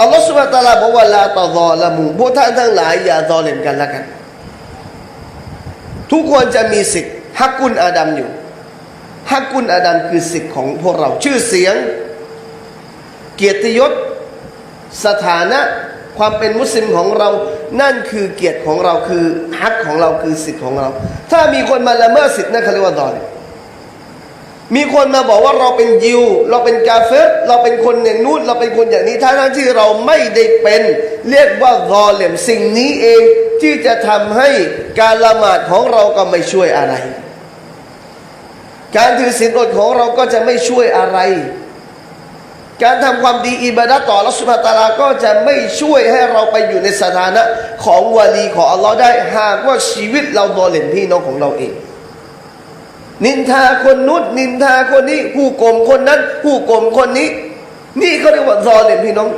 อัลลอฮฺสุบะตะอาลาบอกว่าลาตะซอละมูพวกท่านทั้งหลายอย่าซอเลมกันละกัน ทุกคนจะมีสิทธิ์ฮักกุลอาดัมอยู่ฮักกุลอาดัมคือสิทธิ์ของพวกเราชื่อเสียง เกียรติยศ สถานะความเป็นมุสลิมของเรา นั่นคือเกียรติของเราคือฮักของเราคือสิทธิ์ของเรา ถ้ามีคนมาละเมิดสิทธิ์นั่นเขาเรียกว่าดอลมี มีคนมาบอกว่าเราเป็นยิว เราเป็นกาเฟรเราเป็นคนอย่างนู้นเราเป็นคนอย่างนี้ทั้งที่เราไม่ได้เป็น เรียกว่าดอเลมสิ่งนี้เองที่จะทำให้การละหมาดของเราก็ไม่ช่วยอะไร การถือศีลอดของเราก็จะไม่ช่วยอะไร การทำความดีอิบาดะต่ออัลลอฮฺสุบฮาตาลาก็จะไม่ช่วยให้เราไปอยู่ในสถานะของวาลีของอัลลอฮ์ได้หากว่าชีวิตเราดอเลนพี่น้องของเราเอง นินทาคนนู้นนินทาคนนี้ ผู้โกงคนนั้น ผู้โกงคนนี้ นี่เขาเรียกว่าซอเลนพี่น้อง